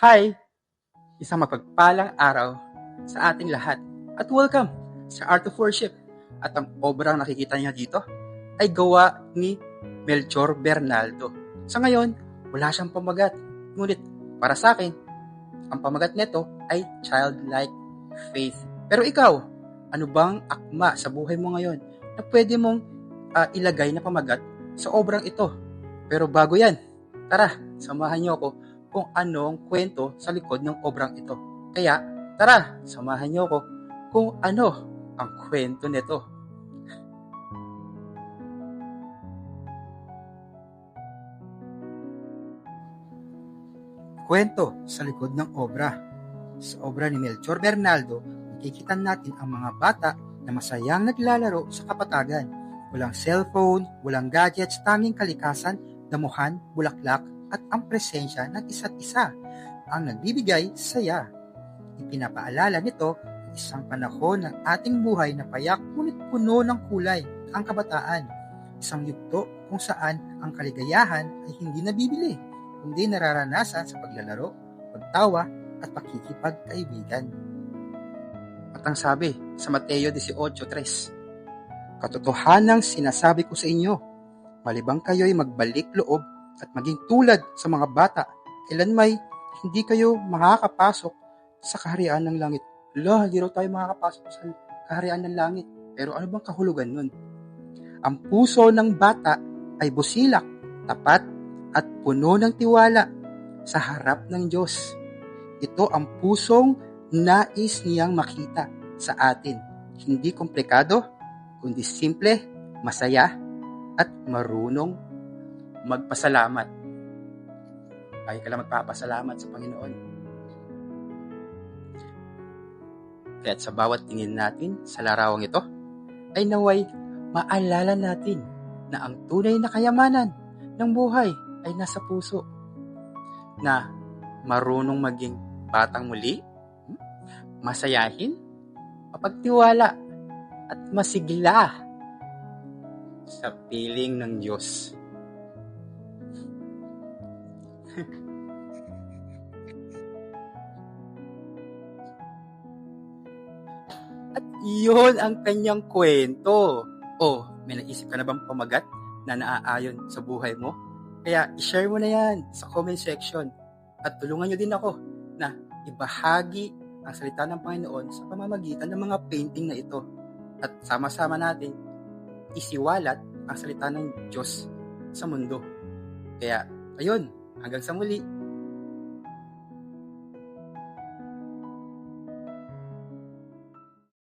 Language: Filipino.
Hi! Isang mapagpalang araw sa ating lahat at welcome sa Art of Worship. At ang obrang nakikita niya dito ay gawa ni Melchor Bernaldo. Sa ngayon, wala siyang pamagat. Ngunit para sa akin, ang pamagat nito ay childlike faith. Pero ikaw, ano bang akma sa buhay mo ngayon na pwede mong ah, ilagay na pamagat sa obrang ito? Pero bago yan, tara, samahan niyo ako kung anong kwento sa likod ng obrang ito. Kaya, tara, samahan niyo ako kung ano ang kwento nito. Kwento sa likod ng obra. Sa obra ni Melchor Bernaldo, makikita natin ang mga bata na masayang naglalaro sa kapatagan. Walang cellphone, walang gadgets, tanging kalikasan, damuhan, bulaklak, at ang presensya ng isa't isa ang nagbibigay saya. Ipinapaalala nito ang isang panahon ng ating buhay na payak ngunit puno ng kulay ang kabataan. Isang yugto kung saan ang kaligayahan ay hindi nabibili, kundi nararanasan sa paglalaro, pagtawa, at pakikipagkaibigan. At ang sabi sa Mateo 18.3, Katotohanang sinasabi ko sa inyo, malibang kayo'y magbalik loob at maging tulad sa mga bata, kailan may hindi kayo makakapasok sa kaharian ng langit. Lo, hindi raw tayo makakapasok sa kaharian ng langit. Pero ano bang kahulugan nun? Ang puso ng bata ay busilak, tapat, at puno ng tiwala sa harap ng Diyos. Ito ang pusong nais niyang makita sa atin. Hindi komplikado, kundi simple, masaya, at marunong magpasalamat. Ay ka lang magpapasalamat sa Panginoon. Kaya't sa bawat tingin natin sa larawang ito, ay naway maalala natin na ang tunay na kayamanan ng buhay ay nasa puso. Na marunong maging batang muli, hmm, masayahin, mapagtiwala, at masigla sa piling ng Diyos. At iyon ang kanyang kwento. Oh, may naisip ka na bang pamagat na naaayon sa buhay mo? Kaya i-share mo na yan sa comment section. At tulungan nyo din ako na ibahagi ang salita ng Panginoon sa pamamagitan ng mga painting na ito. At sama-sama natin isiwalat ang salita ng Diyos sa mundo. Kaya, ayun, hanggang sa muli,